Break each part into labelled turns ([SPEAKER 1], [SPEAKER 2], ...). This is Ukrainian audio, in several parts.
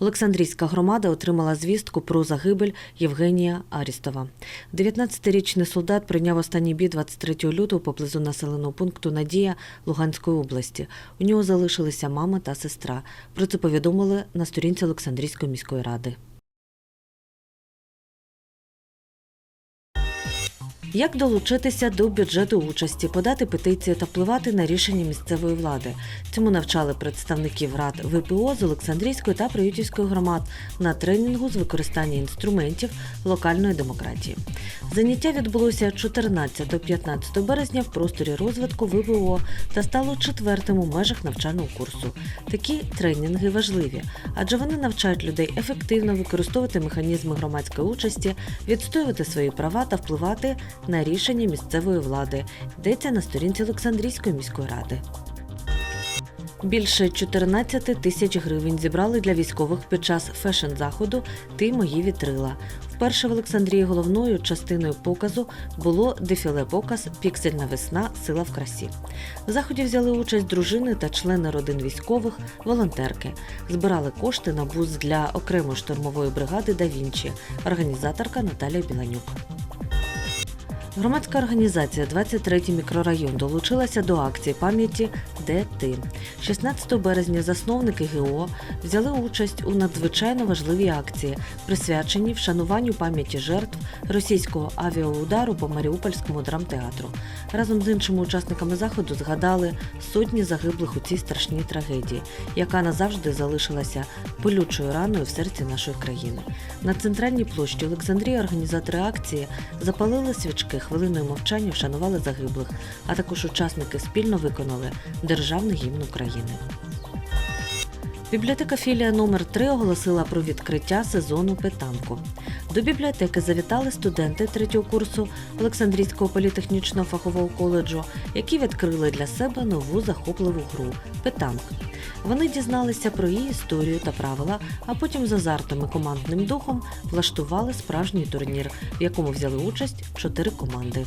[SPEAKER 1] Олександрійська громада отримала звістку про загибель Євгенія Арістова. 19-річний солдат прийняв останній бій 23 лютого поблизу населеного пункту Надія Луганської області. У нього залишилися мама та сестра. Про це повідомили на сторінці Олександрійської міської ради. Як долучитися до бюджету участі, подати петицію та впливати на рішення місцевої влади? Цьому навчали представників рад ВПО з Олександрійської та Приютівської громад на тренінгу з використання інструментів локальної демократії. Заняття відбулося 14 до 15 березня в просторі розвитку ВПО та стало четвертим у межах навчального курсу. Такі тренінги важливі, адже вони навчають людей ефективно використовувати механізми громадської участі, відстоювати свої права та впливати на рішення місцевої влади. Йдеться на сторінці Олександрійської міської ради. Більше 14 тисяч гривень зібрали для військових під час фешн-заходу Ти мої вітрила. Вперше в Олександрії головною частиною показу було дефіле-показ Піксельна весна Сила в красі. В заході взяли участь дружини та члени родин військових, волонтерки. Збирали кошти на бус для окремої штурмової бригади Да Вінчі, організаторка Наталія Біланюк. Громадська організація «23 мікрорайон долучилася до акції пам'яті Де ти 16 березня. Засновники ГО взяли участь у надзвичайно важливій акції, присвяченій вшануванню пам'яті жертв російського авіаудару по Маріупольському драмтеатру. Разом з іншими учасниками заходу згадали сотні загиблих у цій страшній трагедії, яка назавжди залишилася болючою раною в серці нашої країни. На центральній площі Олександрії організатори акції запалили свічки, хвилиною мовчання вшанували загиблих, а також учасники спільно виконали державний гімн України. Бібліотека філія номер 3 оголосила про відкриття сезону питанку. До бібліотеки завітали студенти третього курсу Олександрійського політехнічного фахового коледжу, які відкрили для себе нову захопливу гру питанк. Вони дізналися про її історію та правила, а потім з азартом і командним духом влаштували справжній турнір, в якому взяли участь чотири команди.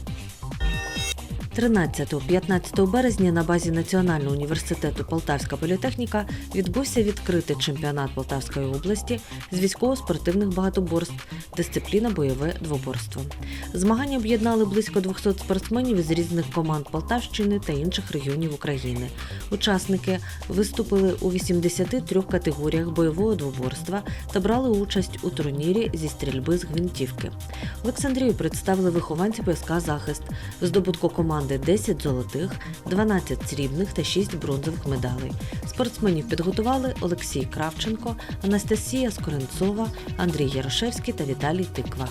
[SPEAKER 1] 13-15 березня на базі Національного університету Полтавська політехніка відбувся відкритий чемпіонат Полтавської області з військово-спортивних багатоборств, дисципліна бойове двоборство. Змагання об'єднали близько 200 спортсменів із різних команд Полтавщини та інших регіонів України. Учасники виступили у 83 категоріях бойового двоборства та брали участь у турнірі зі стрільби з гвинтівки. Олександрію представили вихованці ПСК Захист, здобутку команди 10 золотих, 12 срібних та 6 бронзових медалей. Спортсменів підготували Олексій Кравченко, Анастасія Скоренцова, Андрій Ярошевський та Віталій Тиква.